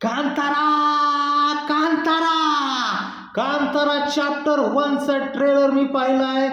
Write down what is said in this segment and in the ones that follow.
Kantara Kantara! Kantara chapter वनचा trailer मी पाहिलाय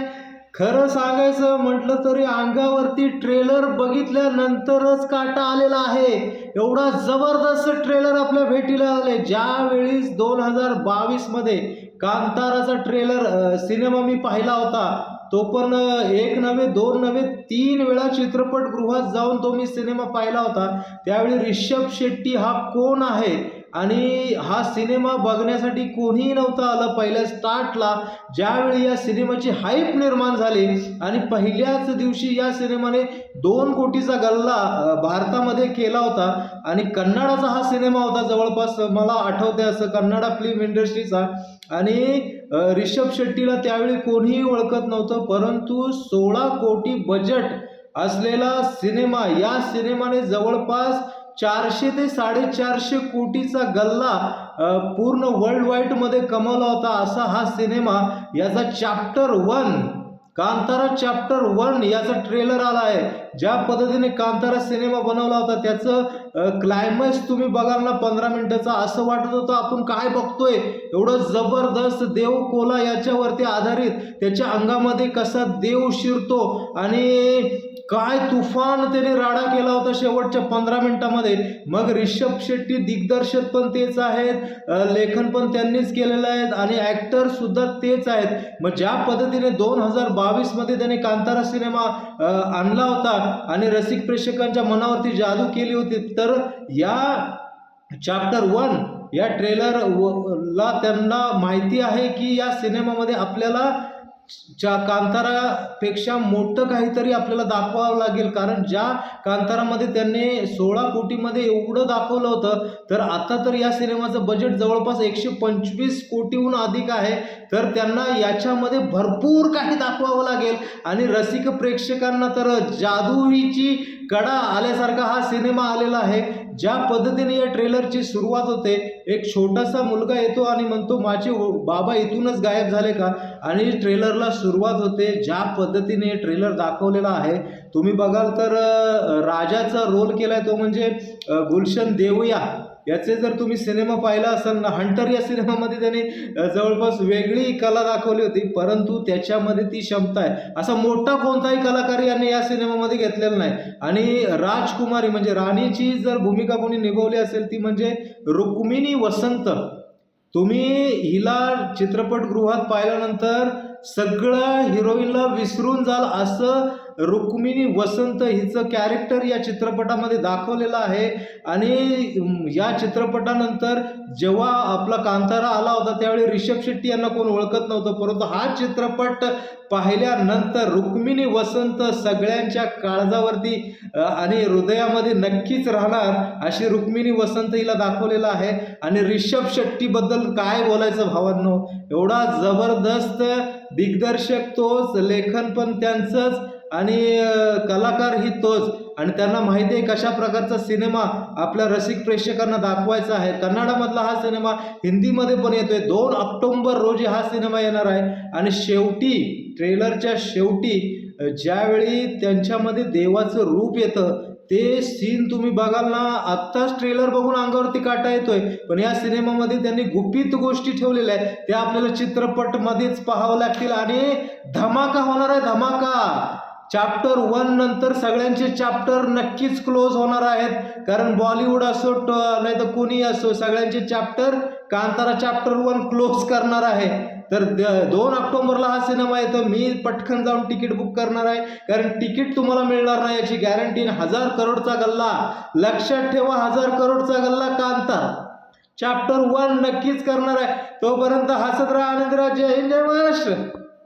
खरं सांगायचं म्हटलं तरी अंगावरती ट्रेलर बघितल्यानंतरच काटा आलेला आहे. एवढा जबरदस्त ट्रेलर आपल्या भेटीला आले ज्यावेळी दोन हजार बावीसमध्ये कांताराचा ट्रेलर सिनेमा मी पाहिला होता. तो पण एक नव्हे दोन नव्हे तीन वेळा चित्रपटगृहात जाऊन तो मी सिनेमा पाहिला होता. त्यावेळी रिषभ शेट्टी हा कोण आहे? आणि हा सिनेमा बघण्यासाठी कोणीही नव्हतं आलं. पहिल्या स्टार्टला ज्यावेळी या सिनेमाची हाईप निर्माण झाली आणि पहिल्याच दिवशी या सिनेमाने दोन कोटीचा गल्ला भारतामध्ये केला होता आणि कन्नडाचा हा सिनेमा होता जवळपास. मला आठवते असं कन्नडा फिल्म इंडस्ट्रीचा आणि रिषभ शेट्टीला त्यावेळी कोणीही ओळखत नव्हतं परंतु सोळा कोटी बजेट असलेला सिनेमा या सिनेमाने जवळपास चारशे ते साडेचारशे कोटीचा गल्ला पूर्ण वर्ल्ड वाईडमध्ये कमवला होता असा हा सिनेमा. याचा chapter one Kantara chapter one याचा ट्रेलर आला आहे. ज्या पद्धतीने कांतारा सिनेमा बनवला होता त्याचं क्लायमॅक्स तुम्ही बघाल ना पंधरा मिनिटाचा असं वाटत होतं आपण काय बघतोय? एवढं जबरदस्त देव कोला याच्यावरती आधारित त्याच्या अंगामध्ये कसा देव शिरतो आणि काय तुफान त्याने राडा केला होता शेवटच्या पंधरा मिनिटामध्ये. मग रिषभ शेट्टी दिग्दर्शक पण तेच आहेत लेखन पण त्यांनीच केलेलं आहे आणि ॲक्टर सुद्धा तेच आहेत. मग ज्या पद्धतीने दोन हजार बावीसमध्ये त्याने कांतारा सिनेमा आणला होता आणि रसिक प्रेक्षकांच्या मनावरती जादू केली होती. तर या चॅप्टर वन या ट्रेलर ला त्यांना माहिती आहे की या सिनेमामध्ये आपल्याला च्या कांतारापेक्षा मोठं काहीतरी आपल्याला दाखवावं लागेल. कारण ज्या कांतारामध्ये त्यांनी सोळा कोटीमध्ये एवढं दाखवलं होतं तर आता तर या सिनेमाचं बजेट जवळपास एकशे पंचवीस कोटीहून अधिक आहे. तर त्यांना याच्यामध्ये भरपूर काही दाखवावं लागेल. आणि रसिक प्रेक्षकांना तर जादूईची कडा आल्यासारखा हा सिनेमा आलेला आहे. ज्या पद्धतीने या ट्रेलरची सुरुवात होते एक छोटासा मुलगा येतो आणि म्हणतो माझे हो, बाबा इथूनच गायब झाले का? आणि ट्रेलरला सुरुवात होते ज्या पद्धतीने ट्रेलर दाखवलेला आहे. तुम्ही बघाल तर राजाचा रोल केलाय तो म्हणजे गुलशन देवया. याचे जर तुम्ही सिनेमा पाहिला असाल ना हंटर या सिनेमामध्ये त्याने जवळपास वेगळी कला दाखवली होती परंतु त्याच्यामध्ये ती क्षमता आहे. असा मोठा कोणताही कलाकार यांनी या सिनेमामध्ये घेतलेला नाही. आणि राजकुमारी म्हणजे राणीची जर भूमिका कोणी निभावली असेल ती म्हणजे रुक्मिणी वसंत. तुम्ही हिला चित्रपटगृहात पाहिल्यानंतर सगळं हिरोईनला विसरून जाल असं रुक्मिणी वसंत हिचं कॅरेक्टर या चित्रपटामध्ये दाखवलेलं आहे. आणि या चित्रपटानंतर जेव्हा आपला कांतारा आला होता त्यावेळी रिषभ शेट्टी यांना कोण ओळखत नव्हतं. परंतु हा चित्रपट पाहिल्यानंतर रुक्मिणी वसंत सगळ्यांच्या काळजावरती आणि हृदयामध्ये नक्कीच राहणार अशी रुक्मिणी वसंत हिला दाखवलेलं आहे. आणि रिषभ शेट्टीबद्दल काय बोलायचं भावांनो? एवढा जबरदस्त दिग्दर्शक तोच लेखन पण त्यांचंच. आणि कलाकार ही तोच. आणि त्यांना माहिती आहे कशा प्रकारचा सिनेमा आपल्या रसिक प्रेक्षकांना दाखवायचा आहे. कन्नडामधला हा सिनेमा हिंदीमध्ये पण येतोय. दोन ऑक्टोंबर रोजी हा सिनेमा येणार आहे. आणि शेवटी ट्रेलरच्या शेवटी ज्यावेळी त्यांच्यामध्ये देवाचं रूप येतं ते सीन तुम्ही बघाल ना आत्ताच ट्रेलर बघून अंगावरती काटा येतोय. पण या सिनेमामध्ये त्यांनी गुपित गोष्टी ठेवलेल्या आहेत. त्या आपल्याला चित्रपटमध्येच पाहावं लागतील आणि धमाका होणार आहे धमाका. चॅप्टर वन नंतर सगळ्यांचे चॅप्टर नक्कीच क्लोज होणार आहेत. कारण बॉलिवूड असो नाही तर कोणी असो सगळ्यांचे chapter Kantara chapter one close करणार आहे. तर दोन ऑक्टोबरला हा सिनेमा येतो. मी पटकन जाऊन तिकीट बुक करणार आहे. कारण तिकीट तुम्हाला मिळणार नाही याची गॅरंटी हजार करोडचा गल्ला. लक्षात ठेवा हजार करोडचा गल्ला कांतार. चॅप्टर वन नक्कीच करणार आहे. तोपर्यंत हसत राहा आनंद राहा जय हिंद जय महाराष्ट्र.